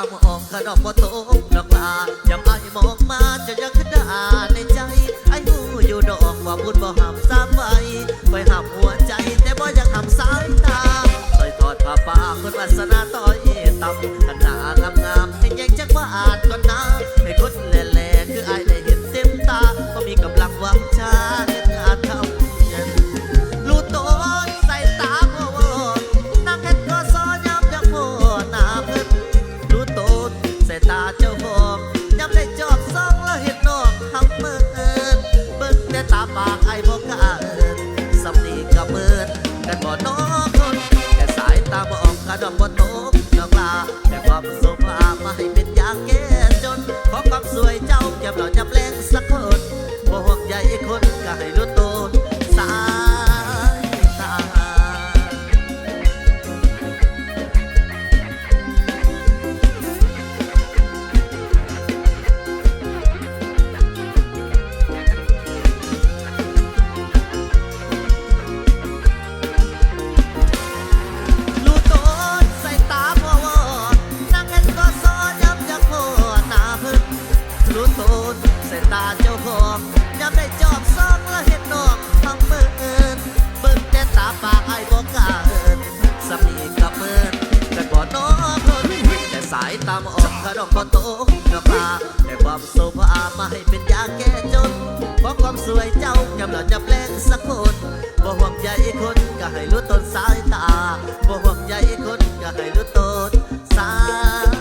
างมองข้าดอกบ่ตกดอกลาอย่าไปมองมาจะยังคิดนด่าในใจ ไอหูอยู่ดอกว่าพูดบ่หับซ้ำไว้ไปหับหัวใจ แต่บ่อยากหับสายตาคอยทอดผ้าป่าคนวัสนา ความสุขพามาให้เป็นยาแก้จน ขอความสวยเจ้าแก็บเราจับแลงสักคนบ่ห่วงใคนก็ให้รู้ วยเจ้ายำหล่อจะแปลงสักคนบ่ห่วงใยคนก็ให้รู้ต้นสายตาบ่ห่วงใยคนก็ให้รู้ต้นสาย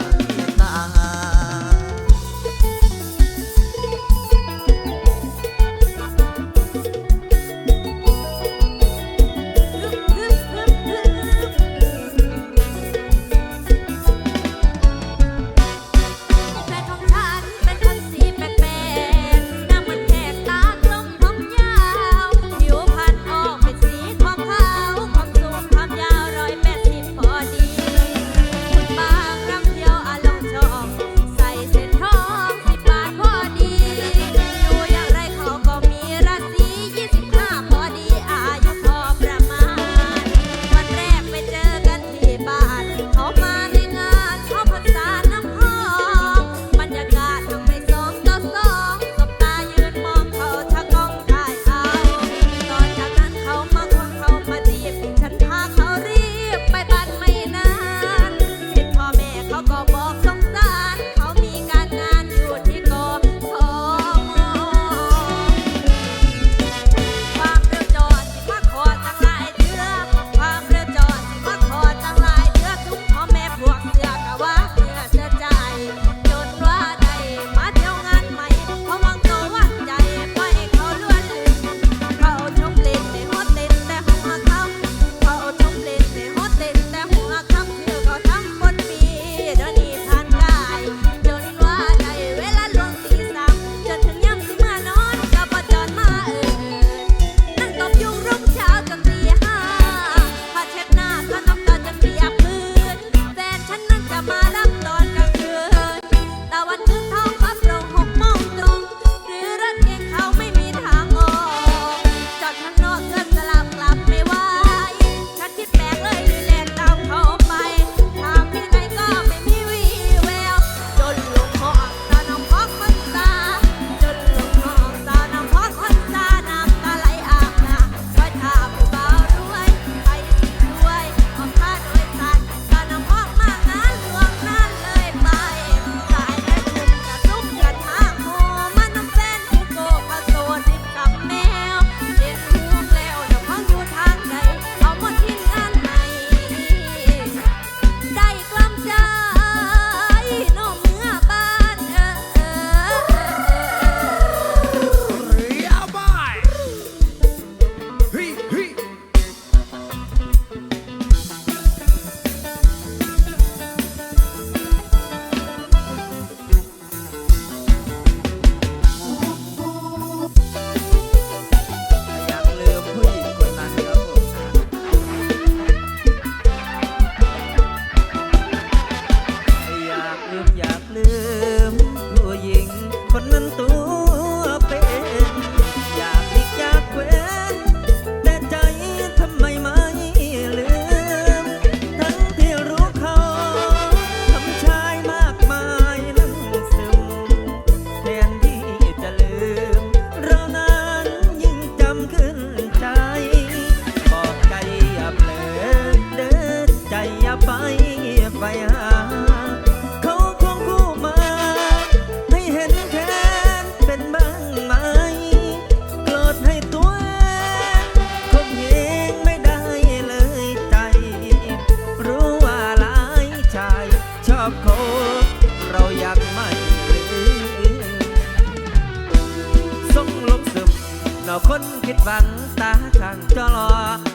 ผิดหวังตาข้างจอรอ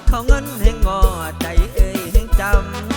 เขาเงินให้งอใจเอ้ยให้จำ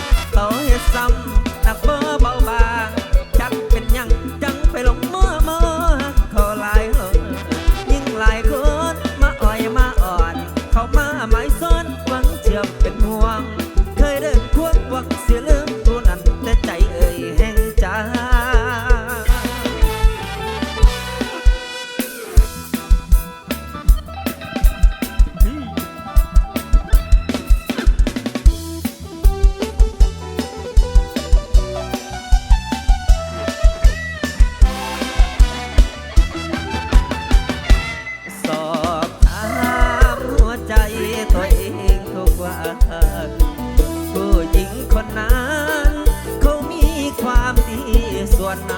ผู้หญิงคนนั้นเขามีความดีส่วนนั้น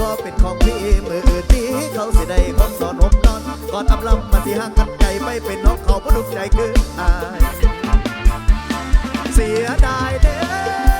ก็เป็นของพี่มืออื่นที่เขาเสิได้ของสอนผมนอนก่อนอำลำมาที่ห่างกันไกลไปเป็นน้องเขาผู้ดุใจคืออายเสียดายเด้อ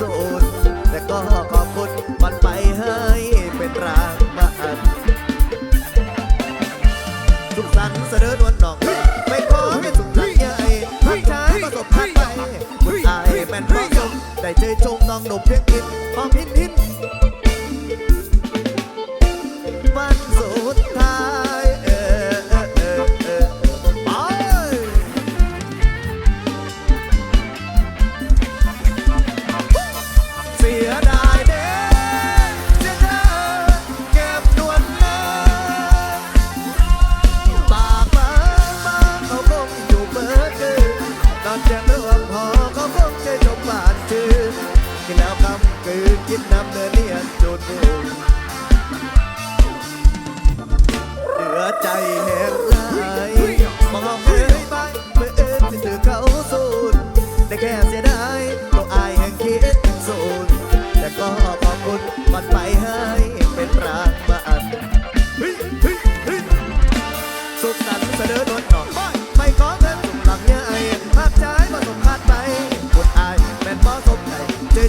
สูนแต่ก็ขอบคุณมันไปให้เป็นรางบ้านสุขสันต์เสนอนวลหนองไม่ขอเป็นสุขสันต์ใหญ่ทักชายประสบการณ์ไปบุญอายแม่นพอสมได้เจอชมน้องหนุ่มเพียงกินพร้อมหินหินวัน นอ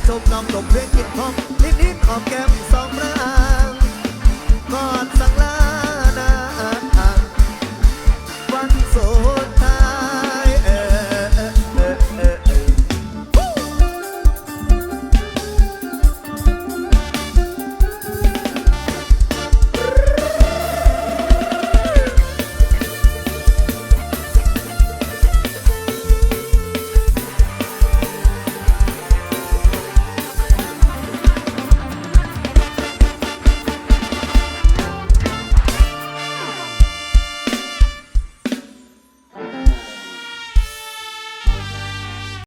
จมน้องลมเพื่อกินพร้อมนิดๆขอบแก้มสองระางกอดสัง